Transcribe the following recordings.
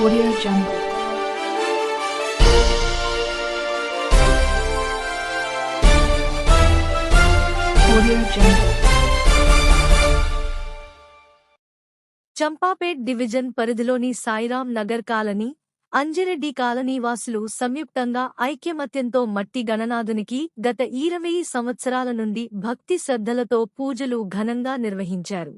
Audio Jungle. Audio Jungle. Champapet division పరిధిలోని Sairam Nagar colony Anjireddy colony వాసులు సంయుక్తంగా ఐక్యమత్యంతో మట్టి గణనాథునికి గత ఇరవై సంవత్సరాల నుండి భక్తి శ్రద్ధలతో పూజలు ఘనంగా నిర్వహించారు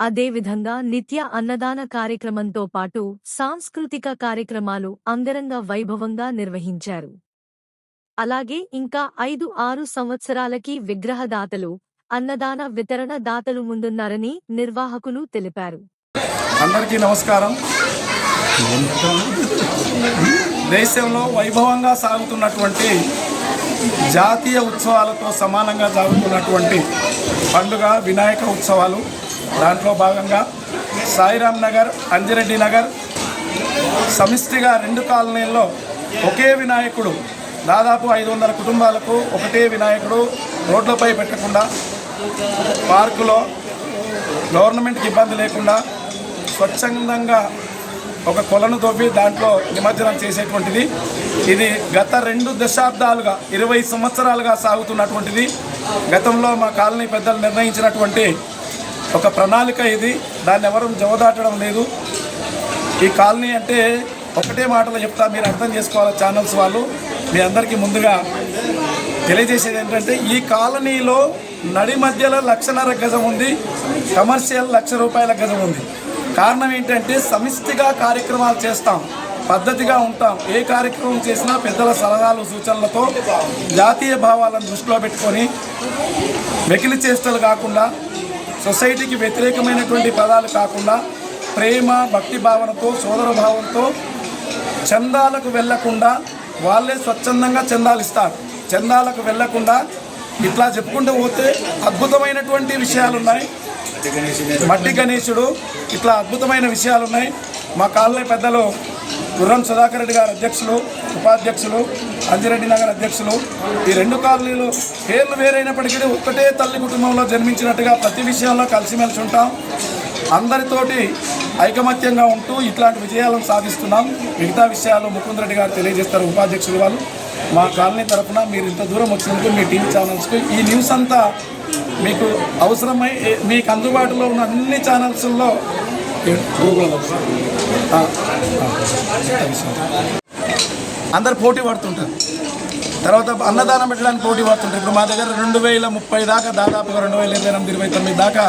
అదేవిధంగా నిత్య అన్నదాన కార్యక్రమంతో పాటు సాంస్కృతిక కార్యక్రమాలు అంగరంగ వైభవంగా నిర్వహించారు. అలాగే ఇంకా ఐదు ఆరు సంవత్సరాలకి విగ్రహదాతలు అన్నదాన వితరణ దాతలు ముందున్నారని నిర్వాహకులు తెలిపారు. అందరికీ నమస్కారం. దేశంలో వైభవంగా సాగుతున్నటువంటి జాతీయ ఉత్సవాలతో సమానంగా సాగుతున్నటువంటి పండుగ వినాయక ఉత్సవాలు. దాంట్లో భాగంగా సాయిరాం నగర్ అంజిరెడ్డి నగర్ సమిష్టిగా రెండు కాలనీల్లో ఒకే వినాయకుడు దాదాపు ఐదు వందల కుటుంబాలకు ఒకటే వినాయకుడు రోడ్లపై పెట్టకుండా పార్కులో గవర్నమెంట్కి ఇబ్బంది లేకుండా స్వచ్ఛందంగా ఒక కొలను తవ్వి దాంట్లో నిమజ్జనం చేసేటువంటిది. ఇది గత రెండు దశాబ్దాలుగా ఇరవై సంవత్సరాలుగా సాగుతున్నటువంటిది. గతంలో మా కాలనీ పెద్దలు నిర్ణయించినటువంటి ఒక ప్రణాళిక ఇది. దాన్ని ఎవరు జవదాటడం లేదు. ఈ కాలనీ అంటే ఒకటే మాటలో చెప్తా మీరు అర్థం చేసుకోవాలి ఛానల్స్ వాళ్ళు. మీ అందరికీ ముందుగా తెలియజేసేది ఏంటంటే ఈ కాలనీలో నడి మధ్యలో లక్షన్నర గజం ఉంది కమర్షియల్ లక్ష రూపాయల గజం ఉంది. కారణం ఏంటంటే సమిష్టిగా కార్యక్రమాలు చేస్తాం పద్ధతిగా ఉంటాం. ఏ కార్యక్రమం చేసినా పెద్దల సలహాలు సూచనలతో జాతీయ భావాలను దృష్టిలో పెట్టుకొని వెకిలి చేష్టలు కాకుండా సొసైటీకి వ్యతిరేకమైనటువంటి పదాలు కాకుండా ప్రేమ భక్తి భావనతో సోదర భావంతో చందాలకు వెళ్ళకుండా వాళ్ళే స్వచ్ఛందంగా చందాలు ఇస్తారు. చందాలకు వెళ్ళకుండా ఇట్లా చెప్పుకుంటూ పోతే అద్భుతమైనటువంటి విషయాలు ఉన్నాయి మట్టి గణేశుడు ఇట్లా అద్భుతమైన విషయాలు ఉన్నాయి మా కాలనీ పెద్దలు గుర్రం సుధాకర్ రెడ్డి గారు అధ్యక్షులు ఉపాధ్యక్షులు అంజిరెడ్డి నగర్ అధ్యక్షులు ఈ రెండు కాలనీలు పేర్లు వేరైనప్పటికీ ఒక్కటే తల్లి కుటుంబంలో జన్మించినట్టుగా ప్రతి విషయంలో కలిసిమెలిసి ఉంటాం అందరితోటి ఐకమత్యంగా ఉంటూ ఇట్లాంటి విజయాలను సాధిస్తున్నాం మిగతా విషయాలు ముకుంద్ రెడ్డి గారు తెలియజేస్తారు ఉపాధ్యక్షులు వాళ్ళు మా కాలనీ తరఫున మీరు ఇంత దూరం వచ్చినందుకు మీ టీవీ ఛానల్స్కి ఈ న్యూస్ అంతా మీకు అవసరమై మీకు అందుబాటులో ఉన్న అన్ని ఛానల్స్లో గూగుల్ అందరు పోటీ పడుతుంటారు. తర్వాత అన్నదానం పెట్టడానికి పోటీ పడుతుంటారు. ఇప్పుడు మా దగ్గర రెండు వేల ముప్పై దాకా దాదాపుగా రెండు వేల ఇరవై ఎనిమిది ఇరవై తొమ్మిది దాకా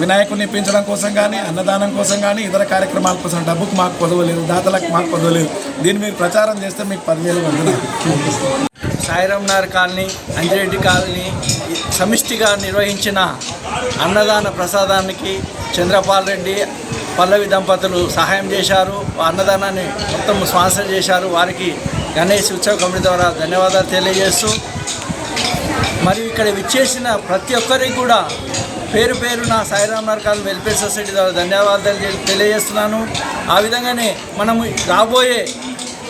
వినాయకుడిని పెంచడం కోసం కానీ అన్నదానం కోసం కానీ ఇతర కార్యక్రమాల కోసం డబ్బుకు మాకు కొదవలేదు దాతలకు మాకు కొదవలేదు దీన్ని మీరు ప్రచారం చేస్తే మీకు పదివేలు వందలు. సాయిరాం కాలనీ అంజిరెడ్డి కాలనీ సమిష్టిగా నిర్వహించిన అన్నదాన ప్రసాదానికి చంద్రపాల్ రెడ్డి పల్లవి దంపతులు సహాయం చేశారు అన్నదానాన్ని మొత్తం స్పాన్సర్ చేశారు. వారికి గణేష్ ఉత్సవ కమిటీ ద్వారా ధన్యవాదాలు తెలియజేస్తూ మరియు ఇక్కడ విచ్చేసిన ప్రతి ఒక్కరికి కూడా పేరు పేరు నా సాయిరామ్ నరకాలు వెల్ఫేర్ సొసైటీ ద్వారా ధన్యవాదాలు తెలియజేస్తున్నాను. ఆ విధంగానే మనము రాబోయే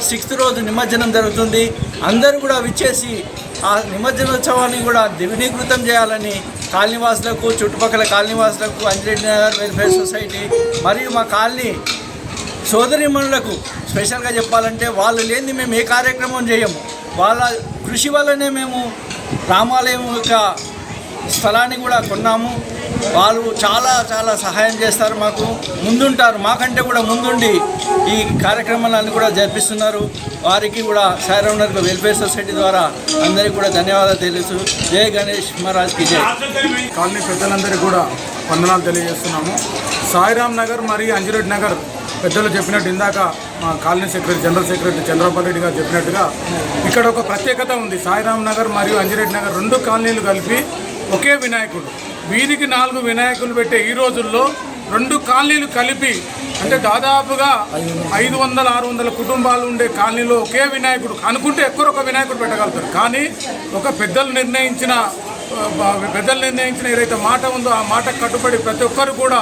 సిక్స్త్ రోజు నిమజ్జనం జరుగుతుంది. అందరూ కూడా విచ్చేసి ఆ నిమజ్జనోత్సవాన్ని కూడా దివినీకృతం చేయాలని కాలనీవాసులకు చుట్టుపక్కల కాలనీవాసులకు అంజిరెడ్డి నగర్ వెల్ఫేర్ సొసైటీ మరియు మా కాలనీ సోదరిమణులకు స్పెషల్గా చెప్పాలంటే వాళ్ళు లేనిది మేము ఏ కార్యక్రమం చేయము. వాళ్ళ కృషి వల్లనే మేము రామాలయం యొక్క స్థలాన్ని కూడా కొన్నాము. వాళ్ళు చాలా చాలా సహాయం చేస్తారు మాకు. ముందుంటారు. మాకంటే కూడా ముందుండి ఈ కార్యక్రమాలను కూడా జరిపిస్తున్నారు. వారికి కూడా సాయిరామ్నగర్ వెల్ఫేర్ సొసైటీ ద్వారా అందరికీ కూడా ధన్యవాదాలు తెలుసు. జయ గణేష్ మహారాజ్కి జయ కాలనీ పెద్దలందరికీ కూడా వందనాలు తెలియజేస్తున్నాము. సాయిరామ్ నగర్ మరియు అంజిరెడ్డి నగర్ పెద్దలు చెప్పినట్టు ఇందాక మా colony secretary general secretary Chandrababu Reddy గారు చెప్పినట్టుగా ఇక్కడ ఒక ప్రత్యేకత ఉంది. సాయిరామ్ నగర్ మరియు అంజిరెడ్డి నగర్ రెండు కాలనీలు కలిపి ఒకే వినాయకుడు. వీధికి నాలుగు వినాయకులు పెట్టే ఈ రోజుల్లో రెండు కాలనీలు కలిపి అంటే దాదాపుగా ఐదు వందల ఆరు వందల కుటుంబాలు ఉండే కాలనీలో ఒకే వినాయకుడు అనుకుంటే ఎక్కువ ఒక వినాయకుడు పెట్టగలుగుతారు కానీ ఒక పెద్దలు నిర్ణయించిన ఆ, పెద్దలు నిర్ణయించిన ఏదైతే మాట ఉందో ఆ మాట కట్టుబడి ప్రతి ఒక్కరు కూడా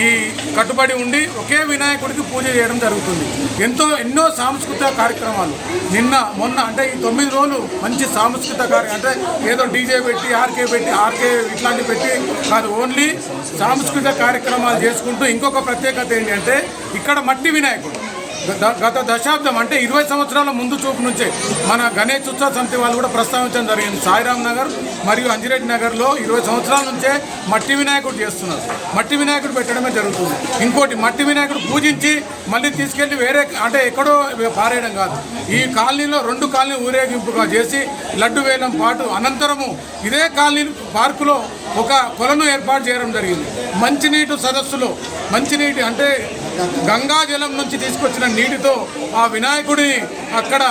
ఈ కట్టుబడి ఉండి ఒకే వినాయకుడికి పూజ చేయడం జరుగుతుంది. ఎంతో ఎన్నో సాంస్కృతిక కార్యక్రమాలు. నిన్న మొన్న అంటే ఈ తొమ్మిది రోజులు మంచి సాంస్కృతిక కార్య అంటే ఏదో డీజే పెట్టి ఆర్కే పెట్టి ఆర్కే ఇట్లాంటివి పెట్టి కాదు ఓన్లీ సాంస్కృతిక కార్యక్రమాలు చేసుకుంటూ ఇంకొక ప్రత్యేకత ఏంటంటే ఇక్కడ మట్టి వినాయకుడు. గత- గత దశాబ్దం అంటే ఇరవై సంవత్సరాల ముందు చూపు నుంచే మన గణేష్ ఉత్సవ సమితి వాళ్ళు కూడా ప్రస్తావించడం జరిగింది. సాయిరామ్ నగర్ మరియు అంజిరెడ్డి నగర్లో ఇరవై సంవత్సరాల నుంచే మట్టి వినాయకుడు చేస్తున్నారు. మట్టి వినాయకుడు పెట్టడమే జరుగుతుంది. ఇంకోటి మట్టి వినాయకుడు పూజించి మళ్ళీ తీసుకెళ్ళి వేరే అంటే ఎక్కడో పారేయడం కాదు. ఈ కాలనీలో రెండు కాలనీ ఊరేగింపుగా చేసి లడ్డు వేలం పాటు అనంతరము ఇదే కాలనీ పార్కులో ఒక కొలను ఏర్పాటు చేయడం జరిగింది. మంచినీటి సదస్సులో మంచినీటి అంటే గంగా జలం నుంచి తీసుకొచ్చిన నీటితో ఆ వినాయకుడిని అక్కడ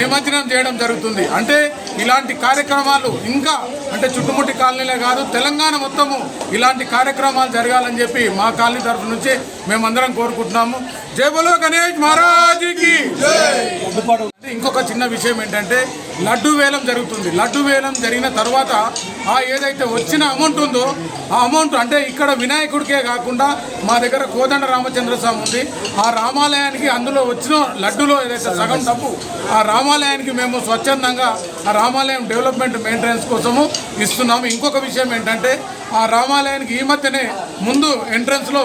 నిమజ్జనం చేయడం జరుగుతుంది. అంటే ఇలాంటి కార్యక్రమాలు ఇంకా అంటే చుట్టుముట్టి కాలనీలే కాదు తెలంగాణ మొత్తము ఇలాంటి కార్యక్రమాలు జరగాలని చెప్పి మా కాలనీ తరఫు నుంచి మేమందరం కోరుకుంటున్నాము. జై బలో గణేష్ మహారాజుకి! ఇంకొక చిన్న విషయం ఏంటంటే లడ్డు వేలం జరుగుతుంది. లడ్డు వేలం జరిగిన తర్వాత ఆ ఏదైతే వచ్చిన అమౌంట్ ఉందో ఆ అమౌంట్ అంటే ఇక్కడ వినాయకుడికే కాకుండా మా దగ్గర కోదండ రామచంద్ర స్వామి ఉంది. ఆ రామాలయానికి అందులో వచ్చిన లడ్డులో ఏదైతే సగం డబ్బు ఆ రామాలయానికి మేము స్వచ్ఛందంగా ఆ రామాలయం డెవలప్మెంట్ మెయింటెనెన్స్ కోసము ఇస్తున్నాము. ఇంకొక విషయం ఏంటంటే ఆ రామాలయానికి ఈ మధ్యనే ముందు ఎంట్రన్స్లో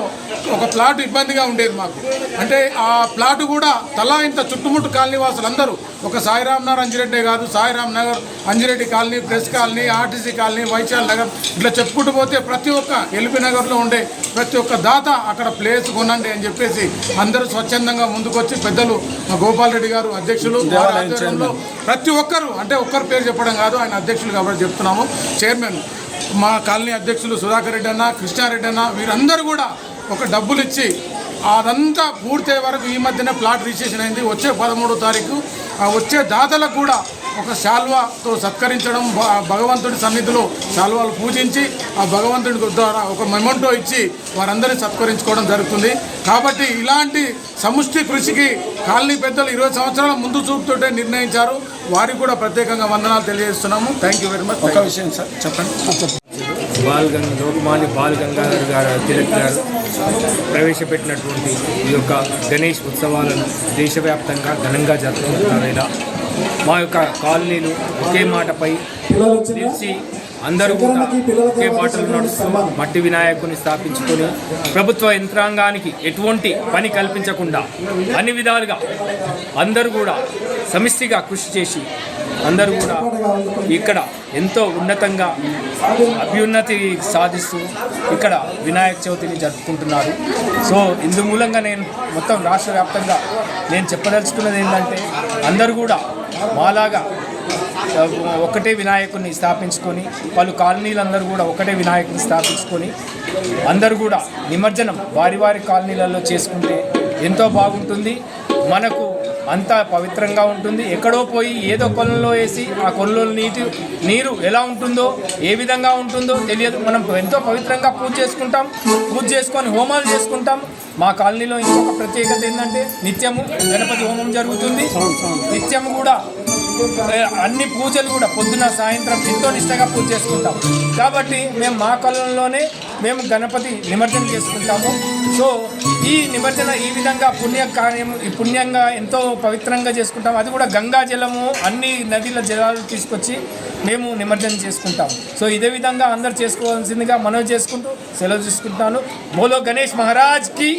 ఒక ప్లాట్ ఇబ్బందిగా ఉండేది మాకు. అంటే ఆ ప్లాట్ కూడా తలా ఇంత చుట్టుముట్టు కాలనీ వాసులు అందరూ ఒక సాయిరామ్ నగర్ అంజిరెడ్డి కాదు Sairam Nagar Anjireddy colony press colony RTC colony Vaishal Nagar ఇట్లా చెప్పుకుంటూ పోతే ప్రతి ఒక్క ఎల్బీ నగర్లో ఉండే ప్రతి ఒక్క దాత అక్కడ ప్లేస్ కొనండి అని చెప్పేసి అందరూ స్వచ్ఛందంగా ముందుకొచ్చి పెద్దలు గోపాల్ రెడ్డి గారు అధ్యక్షులు ప్రతి ఒక్కరు అంటే ఒక్కరి పేరు చెప్పడం కాదు ఆయన అధ్యక్షులు కాబట్టి చెప్తున్నాము. చైర్మన్ మా కాలనీ అధ్యక్షులు సుధాకర్ రెడ్డి అన్న కృష్ణారెడ్డి అన్న వీరందరూ కూడా ఒక డబ్బులు ఇచ్చి అదంతా పూర్తయ్యే వరకు ఈ మధ్యనే ప్లాట్ రిజిస్ట్రేషన్ అయింది. వచ్చే పదమూడో తారీఖు ఆ వచ్చే దాతలకు కూడా ఒక శాల్వాతో సత్కరించడం భగవంతుడి సన్నిధిలో శాల్వాలు పూజించి ఆ భగవంతుడి ద్వారా ఒక మెమంటో ఇచ్చి వారందరినీ సత్కరించుకోవడం జరుగుతుంది. కాబట్టి ఇలాంటి సముష్టి కృషికి కాలనీ పెద్దలు ఇరవై సంవత్సరాల ముందు చూపుతుంటే నిర్ణయించారు. వారికి కూడా ప్రత్యేకంగా వందనాలు తెలియజేస్తున్నాము. థ్యాంక్ యూ వెరీ మచ్ ఒక విషయం సార్ చెప్పండి. బాల్ గంగ లోకమాన్య బాల్ గంగాధర్ గారు తిలక్ గారు ప్రవేశపెట్టినటువంటి ఈ యొక్క గణేష్ ఉత్సవాలను దేశవ్యాప్తంగా ఘనంగా జరుపుకుంటున్నారు ఇలా. మా యొక్క కాలనీలు ఒకే మాటపై నిలిచి అందరూ కూడా ఒకే బాటలు నడుస్తూ మట్టి వినాయకుని స్థాపించుకొని ప్రభుత్వ యంత్రాంగానికి ఎటువంటి పని కల్పించకుండా అన్ని విధాలుగా అందరూ కూడా సమిష్టిగా కృషి చేసి అందరూ కూడా ఇక్కడ ఎంతో ఉన్నతంగా అభ్యున్నతి సాధిస్తూ ఇక్కడ వినాయక చవితిని జరుపుకుంటున్నారు. సో ఇందు మూలంగా నేను మొత్తం రాష్ట్ర వ్యాప్తంగా నేను చెప్పదలుచుకున్నది ఏంటంటే అందరూ కూడా మాలాగా ఒకటే వినాయకుడిని స్థాపించుకొని పలు కాలనీలందరూ కూడా ఒకటే వినాయకుడిని స్థాపించుకొని అందరూ కూడా నిమజ్జనం వారి వారి కాలనీలలో చేసుకుంటే ఎంతో బాగుంటుంది. మనకు అంతా పవిత్రంగా ఉంటుంది. ఎక్కడో పోయి ఏదో కొలంలో వేసి ఆ కొలంలో నీటి నీరు ఎలా ఉంటుందో ఏ విధంగా ఉంటుందో తెలియదు. మనం ఎంతో పవిత్రంగా పూజ చేసుకుంటాం. పూజ చేసుకొని హోమాలు చేసుకుంటాం. మా కాలనీలో ఇంకొక ప్రత్యేకత ఏంటంటే నిత్యము గణపతి హోమం జరుగుతుంది. నిత్యము కూడా అన్ని పూజలు కూడా పొద్దున సాయంత్రం ఎంతో నిష్టగా పూజ చేసుకుంటాం. కాబట్టి మేము మా కాలంలోనే మేము గణపతి నిమజ్జనం చేసుకుంటాము. సో ఈ నిమజ్జన ఈ విధంగా పుణ్య కార్యం ఈ పుణ్యంగా ఎంతో పవిత్రంగా చేసుకుంటాం. అది కూడా గంగా జలము అన్ని నదిల జలాలు తీసుకొచ్చి మేము నిమజ్జనం చేసుకుంటాం. సో ఇదే విధంగా అందరు చేసుకోవాల్సిందిగా మనవి చేసుకుంటూ సెలవు తీసుకుంటాను బోలో గణేష్ మహారాజ్కి